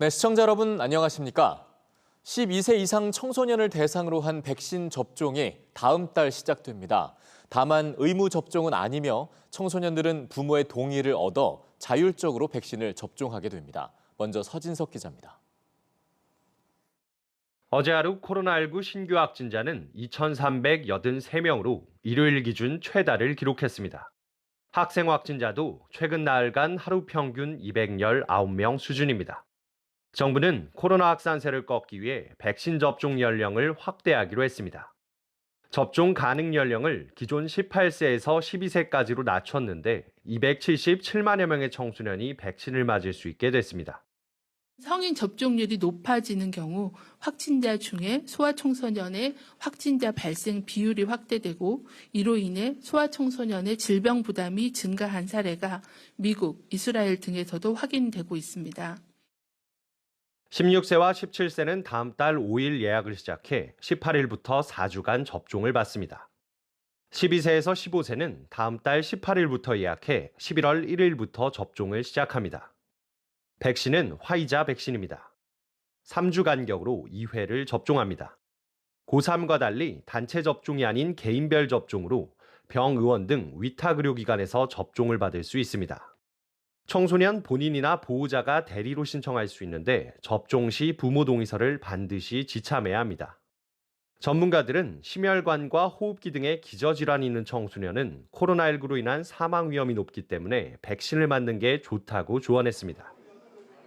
네, 시청자 여러분 안녕하십니까? 12세 이상 청소년을 대상으로 한 백신 접종이 다음 달 시작됩니다. 다만 의무 접종은 아니며 청소년들은 부모의 동의를 얻어 자율적으로 백신을 접종하게 됩니다. 먼저 서진석 기자입니다. 어제 하루 코로나19 신규 확진자는 2,383명으로 일요일 기준 최다를 기록했습니다. 학생 확진자도 최근 나흘간 하루 평균 219명 수준입니다. 정부는 코로나 확산세를 꺾기 위해 백신 접종 연령을 확대하기로 했습니다. 접종 가능 연령을 기존 18세에서 12세까지로 낮췄는데 277만여 명의 청소년이 백신을 맞을 수 있게 됐습니다. 성인 접종률이 높아지는 경우 확진자 중에 소아청소년의 확진자 발생 비율이 확대되고 이로 인해 소아청소년의 질병 부담이 증가한 사례가 미국, 이스라엘 등에서도 확인되고 있습니다. 16세와 17세는 다음 달 5일 예약을 시작해 18일부터 4주간 접종을 받습니다. 12세에서 15세는 다음 달 18일부터 예약해 11월 1일부터 접종을 시작합니다. 백신은 화이자 백신입니다. 3주 간격으로 2회를 접종합니다. 고3과 달리 단체 접종이 아닌 개인별 접종으로 병, 의원 등 위탁 의료기관에서 접종을 받을 수 있습니다. 청소년 본인이나 보호자가 대리로 신청할 수 있는데 접종 시 부모 동의서를 반드시 지참해야 합니다. 전문가들은 심혈관과 호흡기 등의 기저질환이 있는 청소년은 코로나19로 인한 사망 위험이 높기 때문에 백신을 맞는 게 좋다고 조언했습니다.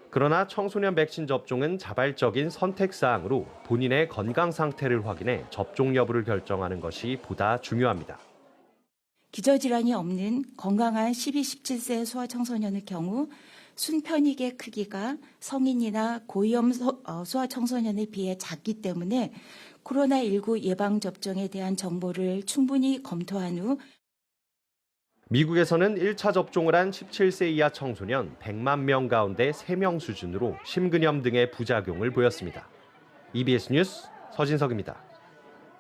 그러나 청소년 백신 접종은 자발적인 선택 사항으로 본인의 건강 상태를 확인해 접종 여부를 결정하는 것이 보다 중요합니다. 기저질환이 없는 건강한 12, 17세 소아 청소년의 경우 순편익의 크기가 성인이나 고위험 소- 어, 소아 청소년에 비해 작기 때문에 코로나19 예방접종에 대한 정보를 충분히 검토한 후 미국에서는 1차 접종을 한 17세 이하 청소년 100만 명 가운데 3명 수준으로 심근염 등의 부작용을 보였습니다. EBS 뉴스 서진석입니다.